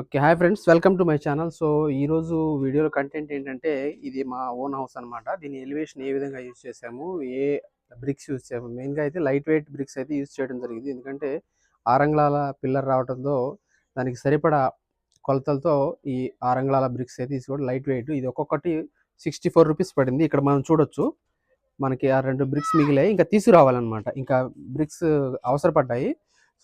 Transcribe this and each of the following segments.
Okay. Hi friends. Welcome to my channel. So ఈరోజు వీడియోలో content ఏంటంటే ఇది మా ఓన్ హౌస్ అనమాట దీని ఎలివేషన్ ఏ విధంగా యూజ్ చేసాము ఏ బ్రిక్స్ యూజ్ చేసాము మెయిన్గా అయితే లైట్ వెయిట్ బ్రిక్స్ అయితే యూజ్ చేయడం జరిగింది. ఎందుకంటే ఆరంగ్లాల పిల్లర్ రావడంతో దానికి సరిపడా కొలతలతో ఈ ఆరంగ్లాల బ్రిక్స్ అయితే తీసుకోవడం లైట్ వెయిట్. ఇది ఒక్కొక్కటి సిక్స్టీ ఫోర్ రూపీస్ పడింది. ఇక్కడ మనం చూడొచ్చు. మనకి ఆ రెండు బ్రిక్స్ మిగిలాయి. ఇంకా తీసుకురావాలన్నమాట. ఇంకా బ్రిక్స్ అవసరపడ్డాయి.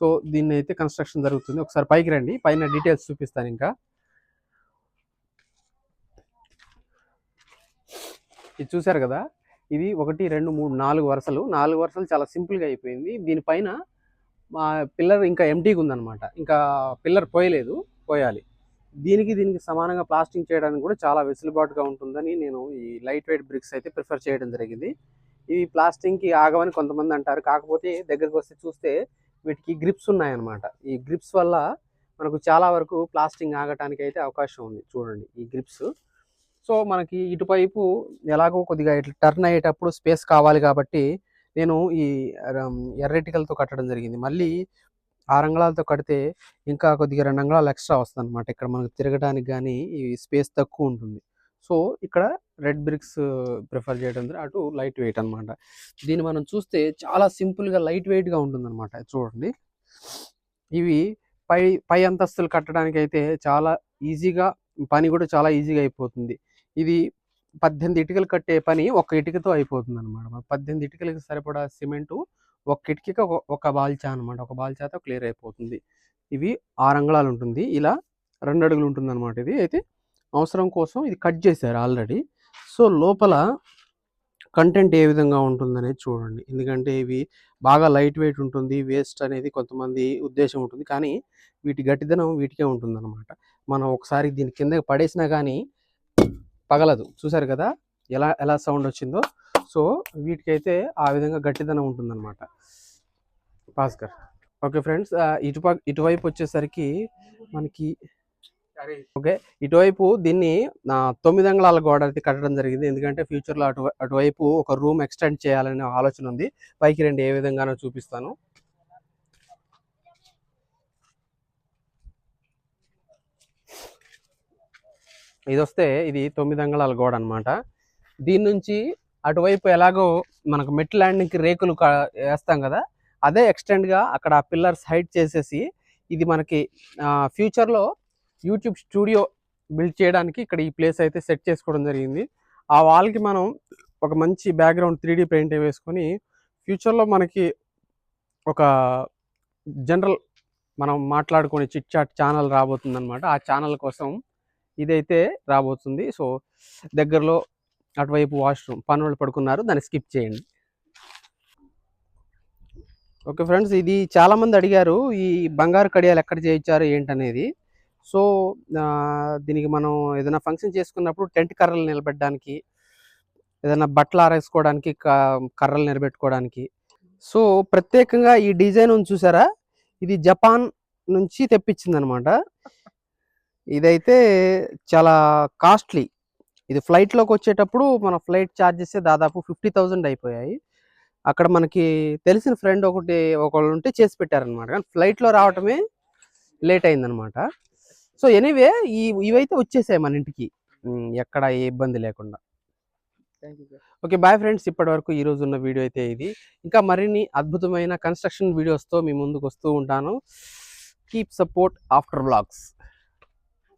సో దీన్ని అయితే కన్స్ట్రక్షన్ జరుగుతుంది. ఒకసారి పైకి రండి. పైన డీటెయిల్స్ చూపిస్తాను ఇంకా. ఇది చూసారు కదా? ఇది ఒకటి రెండు మూడు నాలుగు వరుసలు. నాలుగు వరుసలు చాలా సింపుల్గా అయిపోయింది. దీనిపైన మా పిల్లర్ ఇంకా ఎంటీగా ఉందన్నమాట. ఇంకా పిల్లర్ పోయలేదు. పోయాలి. దీనికి దీనికి సమానంగా ప్లాస్టింగ్ చేయడానికి కూడా చాలా వెసులుబాటుగా ఉంటుందని నేను ఈ లైట్ వెయిట్ బ్రిక్స్ అయితే ప్రిఫర్ చేయడం జరిగింది. ఇవి ప్లాస్టింగ్కి ఆగమని కొంతమంది అంటారు. కాకపోతే దగ్గరికి వస్తే చూస్తే వీటికి గ్రిప్స్ ఉన్నాయన్నమాట. ఈ గ్రిప్స్ వల్ల మనకు చాలా వరకు ప్లాస్టింగ్ ఆగటానికి అయితే అవకాశం ఉంది. చూడండి ఈ గ్రిప్స్. సో మనకి ఇటువైపు ఎలాగో కొద్దిగా ఇట్లా టర్న్ అయ్యేటప్పుడు స్పేస్ కావాలి కాబట్టి నేను ఈ ఎర్రెటికలతో కట్టడం జరిగింది. మళ్ళీ ఆరంగళాలతో కడితే ఇంకా కొద్దిగా రెండు అంగుళాలు ఎక్స్ట్రా వస్తుంది అనమాట ఇక్కడ మనకు తిరగడానికి కానీ ఈ స్పేస్ తక్కువ ఉంటుంది. సో ఇక్కడ రెడ్ బ్రిక్స్ ప్రిఫర్ చేయడం అటు లైట్ వెయిట్ అనమాట దీన్ని మనం చూస్తే చాలా సింపుల్గా లైట్ వెయిట్గా ఉంటుందన్నమాట చూడండి. ఇవి పై పై అంతస్తులు కట్టడానికి అయితే చాలా ఈజీగా పని కూడా చాలా ఈజీగా అయిపోతుంది. ఇది పద్దెనిమిది ఇటుకలు కట్టే పని ఒక ఇటుకతో అయిపోతుంది అనమాట పద్దెనిమిది ఇటుకలకి సరిపడా సిమెంటు ఒక ఇటుకకి ఒక ఒక బాల్చా అనమాట ఒక బాల్చాతో క్లియర్ అయిపోతుంది. ఇవి ఆరు అంగళాలు ఉంటుంది. ఇలా రెండు అడుగులు ఉంటుంది అనమాట ఇది. అయితే అవసరం కోసం ఇది కట్ చేశారు ఆల్రెడీ. సో లోపల కంటెంట్ ఏ విధంగా ఉంటుందనేది చూడండి. ఎందుకంటే ఇవి బాగా లైట్ వెయిట్ ఉంటుంది వేస్ట్ అనేది కొంతమంది ఉద్దేశం ఉంటుంది. కానీ వీటి గట్టిదనం వీటికే ఉంటుందన్నమాట. మనం ఒకసారి దీని కింద పడేసినా కానీ పగలదు. చూసారు కదా? ఎలా ఎలా సౌండ్ వచ్చిందో. సో వీటికైతే ఆ విధంగా గట్టిదనం ఉంటుందన్నమాట. భాస్కర్. ఓకే ఫ్రెండ్స్ ఇటు ఇటువైపు వచ్చేసరికి మనకి ఓకే. ఇటువైపు దీన్ని తొమ్మిది అంగళాల గోడ అయితే కట్టడం జరిగింది. ఎందుకంటే ఫ్యూచర్లో అటు అటువైపు ఒక రూమ్ ఎక్స్టెండ్ చేయాలనే ఆలోచన ఉంది. పైకి రెండు ఏ విధంగానో చూపిస్తాను. ఇది వస్తే ఇది తొమ్మిది అంగళాల గోడ అనమాట దీని నుంచి అటువైపు ఎలాగో మనకు మెట్ ల్యాండింగ్కి రేకులు వేస్తాం కదా అదే ఎక్స్టెండ్గా అక్కడ పిల్లర్స్ హైట్ చేసేసి ఇది మనకి ఫ్యూచర్లో యూట్యూబ్ స్టూడియో బిల్డ్ చేయడానికి ఇక్కడ ఈ ప్లేస్ అయితే సెట్ చేసుకోవడం జరిగింది. ఆ వాల్కి మనం ఒక మంచి బ్యాక్గ్రౌండ్ త్రీడీ పెయింట్ వేసుకొని ఫ్యూచర్లో మనకి ఒక జనరల్ మనం మాట్లాడుకునే చిట్ చాట్ ఛానల్ రాబోతుంది అనమాట ఆ ఛానల్ కోసం ఇదైతే రాబోతుంది. సో దగ్గరలో అటువైపు వాష్రూమ్ పనులు పడుకున్నారు. దాన్ని స్కిప్ చేయండి. ఓకే ఫ్రెండ్స్ ఇది చాలామంది అడిగారు ఈ బంగారు కడియాలు ఎక్కడ చేయించారు ఏంటనేది. సో దీనికి మనం ఏదైనా ఫంక్షన్ చేసుకున్నప్పుడు టెంట్ కర్రలు నిలబెట్టడానికి ఏదైనా బట్టలు ఆరేసుకోవడానికి క- కర్రలు నిలబెట్టుకోవడానికి. సో ప్రత్యేకంగా ఈ డిజైన్ ఉంది చూసారా? ఇది జపాన్ నుంచి తెప్పించింది అనమాట ఇదైతే చాలా కాస్ట్లీ. ఇది ఫ్లైట్లోకి వచ్చేటప్పుడు మన ఫ్లైట్ ఛార్జెస్ దాదాపు ఫిఫ్టీ థౌజండ్ అయిపోయాయి. అక్కడ మనకి తెలిసిన ఫ్రెండ్ ఒకటి ఒకళ్ళు ఉంటే చేసి పెట్టారనమాట. కానీ ఫ్లైట్లో రావటమే లేట్ అయిందనమాట. సో ఎనీవే ఈ ఇవైతే వచ్చేసాయి మన ఇంటికి. ఎక్కడ ఏ ఇబ్బంది లేకుండా. Okay bye friends. ఇప్పటి వరకు ఈ రోజు ఉన్న వీడియో అయితే ఇది. ఇంకా మరిన్ని అద్భుతమైన కన్స్ట్రక్షన్ వీడియోస్తో మీ ముందుకు వస్తూ ఉంటాను. Keep support after blogs